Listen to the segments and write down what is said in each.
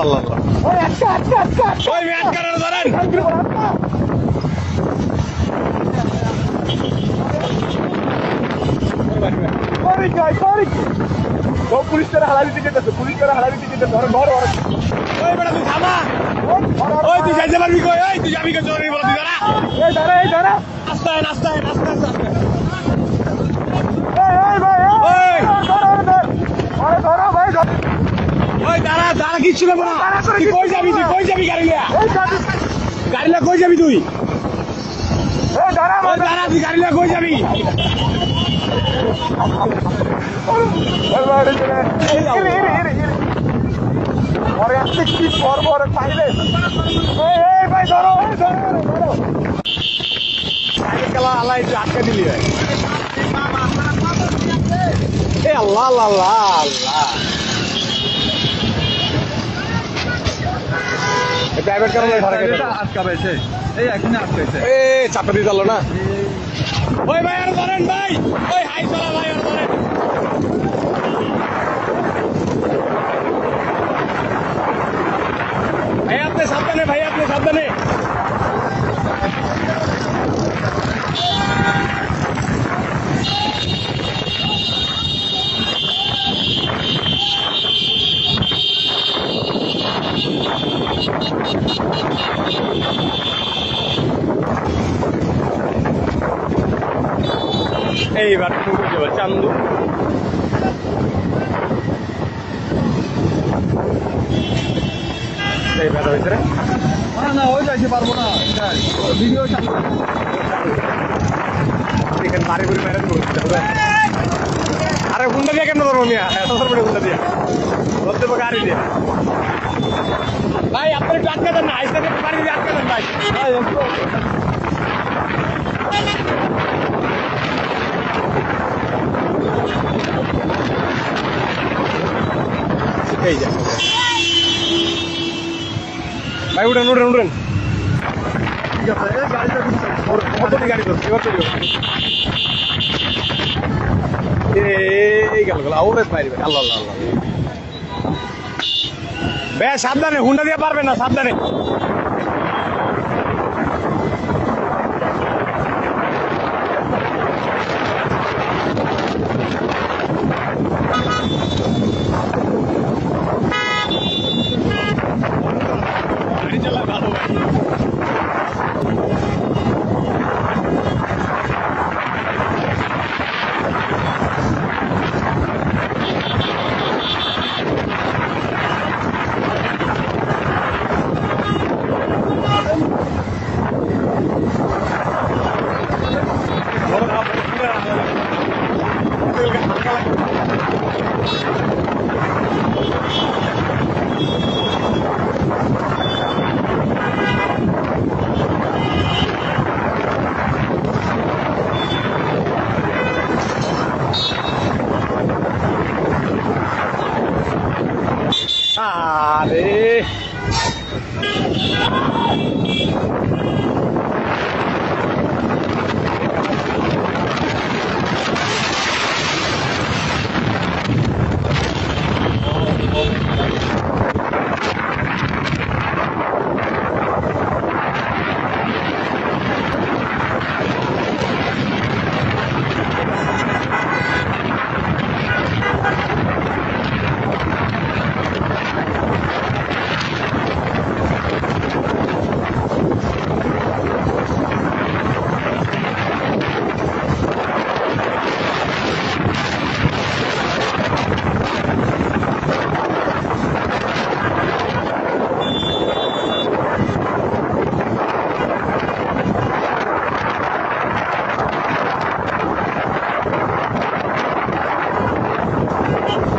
আল্লাহ আল্লাহ আল্লাহ ওই আটকা আটকা আটকা আটকা ওই ম্যাট কারণ ধরেন সরি গাই সরি সব পুলিশ করে হালালি দিতে যেতেছে পুলিশ করে হালালি দিতে যেতেছে ধরো ধরো ওই বেটা তুই থামা ওই তুই যাইতে পারবি কই ওই তুই যাবি কই চোরি বল তুই দাঁড়া এই দাঁড়া এই রাস্তায় এই এই ভাই এই, ওই। ধরো ধরো আরে ধরো ভাই ধরো ওই দাঁড়া দাঁড়া কিচ্ছু নেব না। তুই কই যাবি? তুই। কই যাবি গাড়ি লিয়া গাড়ি লিয়া কই যাবি তুই? দাঁড়া তুই গাড়ি লিয়া কই যাবি? ওই বাড়ি চলে ইরে ইরে ইরে ইরে ওরে আসতে কি পর পর পাইলে এই এই ভাই ধরো এই ধরো ধরো গাড়ি কালা আল্লাহ একটু আটকে দিলি ভাই এ আল্লাহ আল্লাহ আল্লাহ প্রাইভেট কারণে ধরে গেছে আটকা পেয়েছে। এই এখানে আটকাইছে এ চাপে দিয়ে দিল না? ওই ভাই আর ধরেন ভাই। ওই হাই চলা ভাই আর ধরেন। ভাই আপনি সাবধানে ভাই আপনি সাবধানে। এইবার যাবে চান্দু। এই ব্যথা হয়েছে রে। না ওই যাইতে পারব না। ভিডিও চালু এখানে বাড়ি করে ম্যারেজ করতে আরে হুন্ডা দিয়ে কেন ধরবো মিয়া? এত ধরবে হুন্ডা দিয়ে। ধরতে পারে গাড়ি দিয়ে। ভাই আপনি একটু আটকে দেন না আইসা একটু গাড়ি দিয়ে আটকে দেন ভাই। এই যা ভাই উঠেন উঠেন উঠেন ঠিক আছে এই গাড়িটা কিন্তু কত 大雷。আরে ধর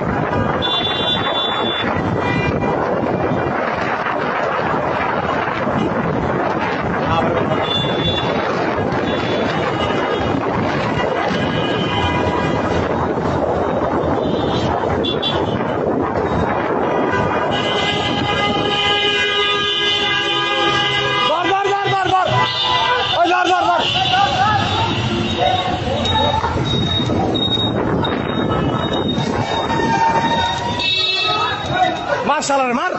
মার। সালার মার